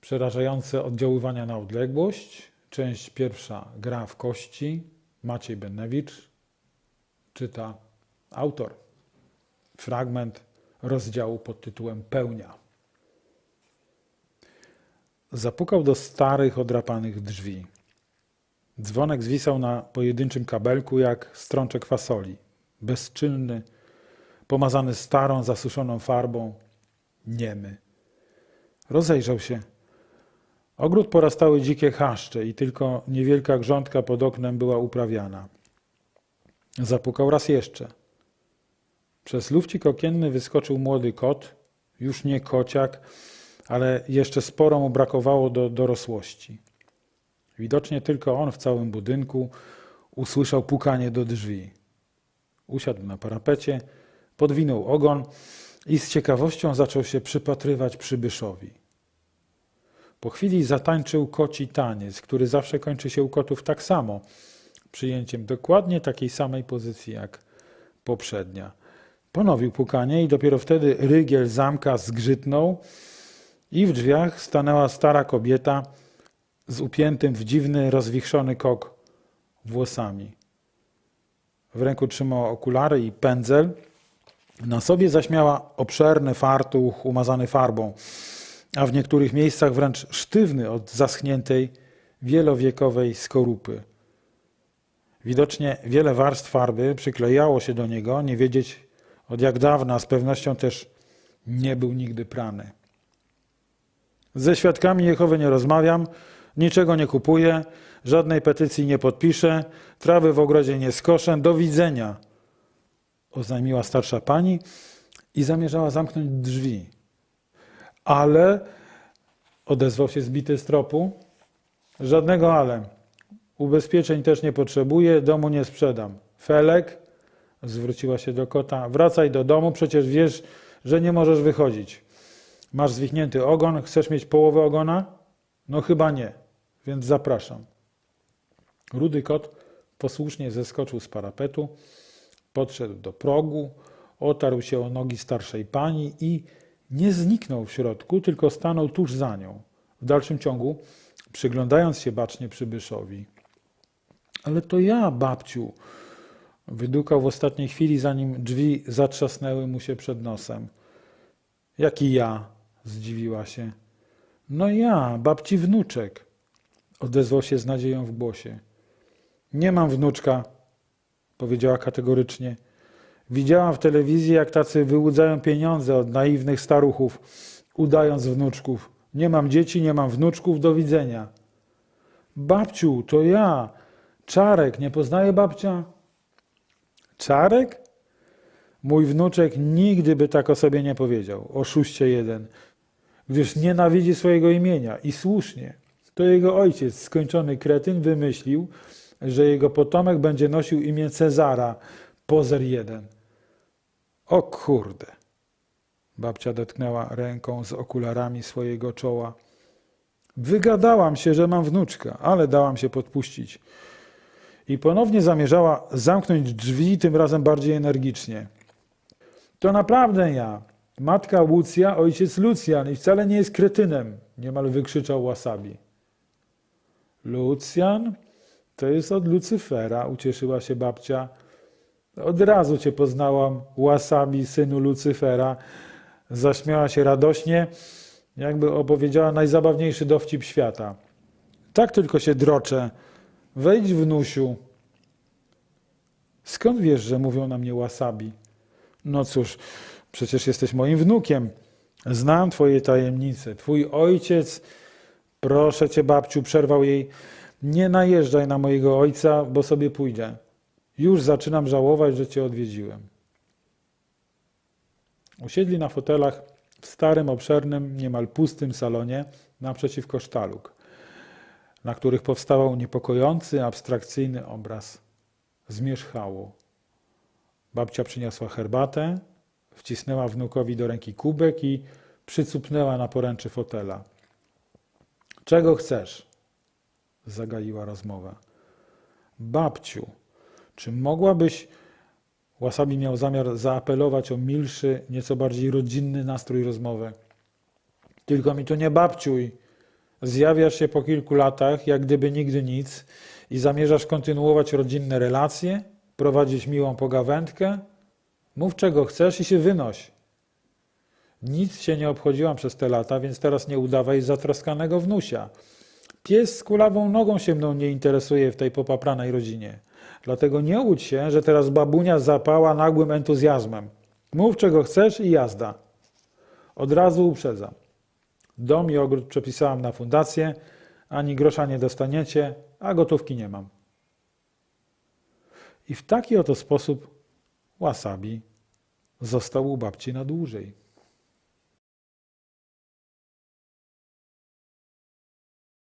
Przerażające oddziaływania na odległość. Część pierwsza gra w kości. Maciej Benewicz czyta autor. Fragment rozdziału pod tytułem Pełnia. Zapukał do starych, odrapanych drzwi. Dzwonek zwisał na pojedynczym kabelku jak strączek fasoli. Bezczynny, pomazany starą, zasuszoną farbą, niemy. Rozejrzał się. Ogród porastały dzikie chaszcze i tylko niewielka grządka pod oknem była uprawiana. Zapukał raz jeszcze. Przez lufcik okienny wyskoczył młody kot, już nie kociak, ale jeszcze sporo mu brakowało do dorosłości. Widocznie tylko on w całym budynku usłyszał pukanie do drzwi. Usiadł na parapecie, podwinął ogon i z ciekawością zaczął się przypatrywać przybyszowi. Po chwili zatańczył koci taniec, który zawsze kończy się u kotów tak samo, przyjęciem dokładnie takiej samej pozycji jak poprzednia. Ponowił pukanie i dopiero wtedy rygiel zamka zgrzytnął i w drzwiach stanęła stara kobieta z upiętym w dziwny, rozwichrzony kok włosami. W ręku trzymała okulary i pędzel. Na sobie zaś miała obszerny fartuch umazany farbą, a w niektórych miejscach wręcz sztywny od zaschniętej, wielowiekowej skorupy. Widocznie wiele warstw farby przyklejało się do niego, nie wiedzieć od jak dawna, z pewnością też nie był nigdy prany. Ze świadkami Jehowy nie rozmawiam, niczego nie kupuję, żadnej petycji nie podpiszę, trawy w ogrodzie nie skoszę, do widzenia, oznajmiła starsza pani i zamierzała zamknąć drzwi. Ale, odezwał się zbity z tropu, żadnego ale. Ubezpieczeń też nie potrzebuję, domu nie sprzedam. Felek, zwróciła się do kota, wracaj do domu, przecież wiesz, że nie możesz wychodzić. Masz zwichnięty ogon, chcesz mieć połowę ogona? No chyba nie, więc zapraszam. Rudy kot posłusznie zeskoczył z parapetu, podszedł do progu, otarł się o nogi starszej pani i nie zniknął w środku, tylko stanął tuż za nią. W dalszym ciągu przyglądając się bacznie przybyszowi. Ale to ja, babciu, wydukał w ostatniej chwili, zanim drzwi zatrzasnęły mu się przed nosem. Jaki ja? zdziwiła się. No ja, babci wnuczek, odezwał się z nadzieją w głosie. Nie mam wnuczka, powiedziała kategorycznie. Widziałam w telewizji, jak tacy wyłudzają pieniądze od naiwnych staruchów, udając wnuczków. Nie mam dzieci, nie mam wnuczków, do widzenia. Babciu, to ja, Czarek, nie poznaje babcia? Czarek? Mój wnuczek nigdy by tak o sobie nie powiedział, oszuście jeden, gdyż nienawidzi swojego imienia i słusznie. To jego ojciec, skończony kretyn, wymyślił, że jego potomek będzie nosił imię Cezara, pozer jeden. O kurde! Babcia dotknęła ręką z okularami swojego czoła. Wygadałam się, że mam wnuczka, ale dałam się podpuścić. I ponownie zamierzała zamknąć drzwi, tym razem bardziej energicznie. To naprawdę ja, matka Łucja, ojciec Lucjan i wcale nie jest kretynem, niemal wykrzyczał Wasabi. Lucjan? To jest od Lucyfera, ucieszyła się babcia. Od razu cię poznałam, Wasabi, synu Lucyfera. Zaśmiała się radośnie, jakby opowiedziała najzabawniejszy dowcip świata. Tak tylko się droczę. Wejdź, wnusiu. Skąd wiesz, że mówią na mnie Wasabi? No cóż, przecież jesteś moim wnukiem. Znam twoje tajemnice. Twój ojciec, proszę cię, babciu, przerwał jej, nie najeżdżaj na mojego ojca, bo sobie pójdę. Już zaczynam żałować, że cię odwiedziłem. Usiedli na fotelach w starym, obszernym, niemal pustym salonie naprzeciwko sztalug, na których powstawał niepokojący, abstrakcyjny obraz. Zmierzchało. Babcia przyniosła herbatę, wcisnęła wnukowi do ręki kubek i przycupnęła na poręczy fotela. Czego chcesz? Zagaiła rozmowa. Babciu, czy mogłabyś. Wasabi miał zamiar zaapelować o milszy, nieco bardziej rodzinny nastrój rozmowy. Tylko mi tu nie babciuj, zjawiasz się po kilku latach, jak gdyby nigdy nic i zamierzasz kontynuować rodzinne relacje, prowadzić miłą pogawędkę, mów czego chcesz i się wynoś. Nic się nie obchodziłam przez te lata, więc teraz nie udawaj zatroskanego wnusia. Pies z kulawą nogą się mną nie interesuje w tej popapranej rodzinie. Dlatego nie łudź się, że teraz babunia zapała nagłym entuzjazmem. Mów czego chcesz i jazda. Od razu uprzedzam. Dom i ogród przepisałam na fundację, ani grosza nie dostaniecie, a gotówki nie mam. I w taki oto sposób wasabi został u babci na dłużej.